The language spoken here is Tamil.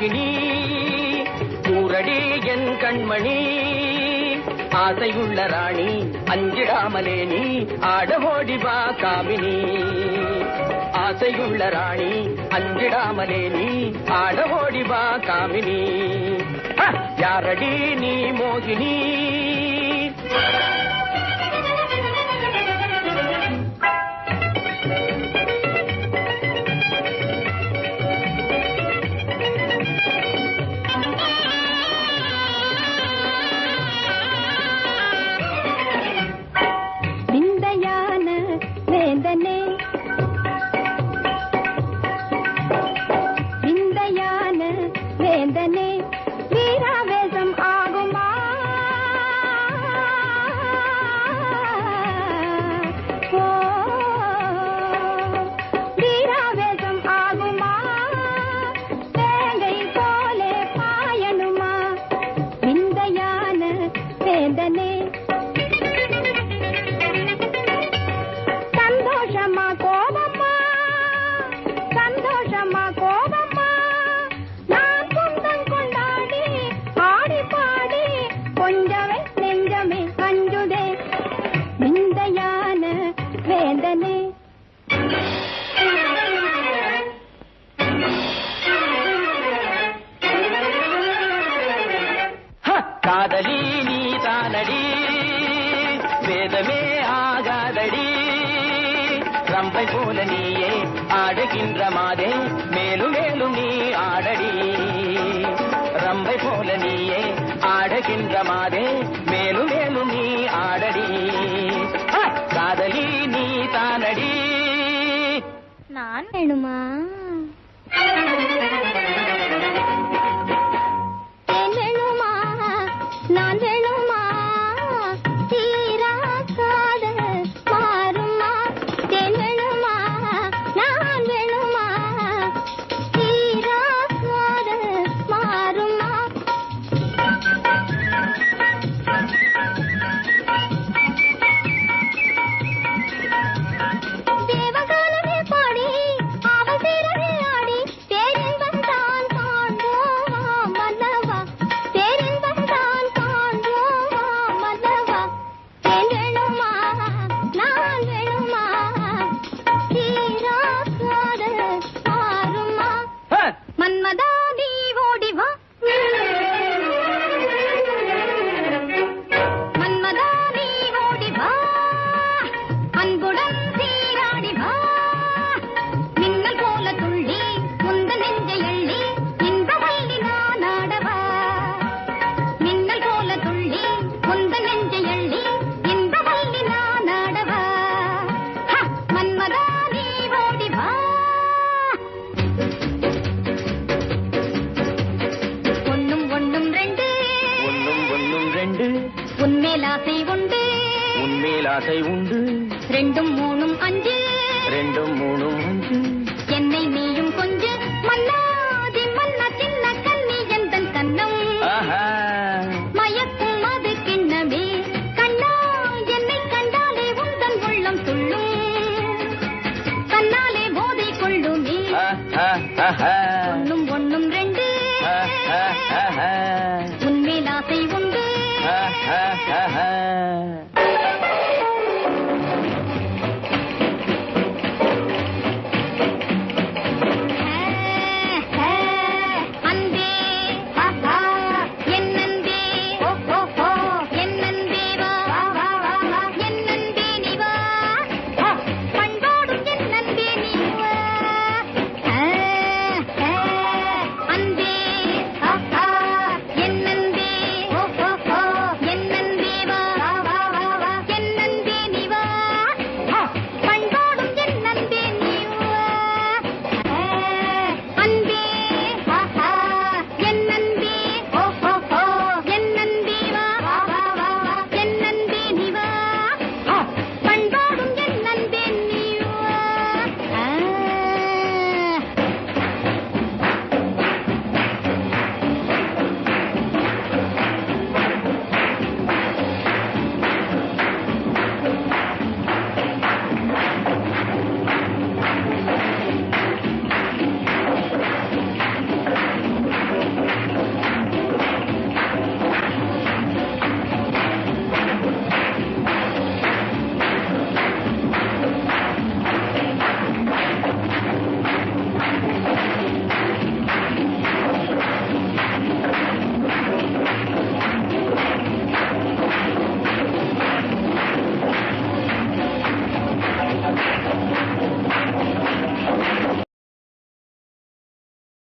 மோகினி கூரடி என் கண்மணி. ஆசையுள்ள ராணி அஞ்சிடாமலே நீ. ஆட வா காமினி. ஆசையுள்ள ராணி அஞ்சிடாமலே நீ. ஆட வா காமினி. யாரடி நீ மோகினி? காதலி நீ தானடி வேதமே ஆகாதடி. ரம்பை போல நீயே ஆடுகின்ற மாதே மேலும் மேலும் நீ ஆடடி. ரம்பை போல நீயே ஆடுகின்ற மாதே மேலும் மேலும் நீ ஆடடி. காதலி நீ தானடி நான் வேணுமா? மேல் ஆசை உண்டு. உன் மேல் ஆசை உண்டு. ரெண்டும் மூணும் அஞ்சு. ரெண்டும் மூணும் அஞ்சு. என்னை நீயும் கொஞ்சம் மல்லாதி மல்லா சின்ன கண்ணி எந்த கண்ணம்? மயக்கும் அது கிண்ணமே. கண்ணா என்னை கண்டாலே உந்தன் உள்ளம் துள்ளும். கண்ணாலே போதை கொள்ளுமே. ஒன்னும் ஒன்னும் ரெண்டு. உன் மேல் ஆசை உண்டு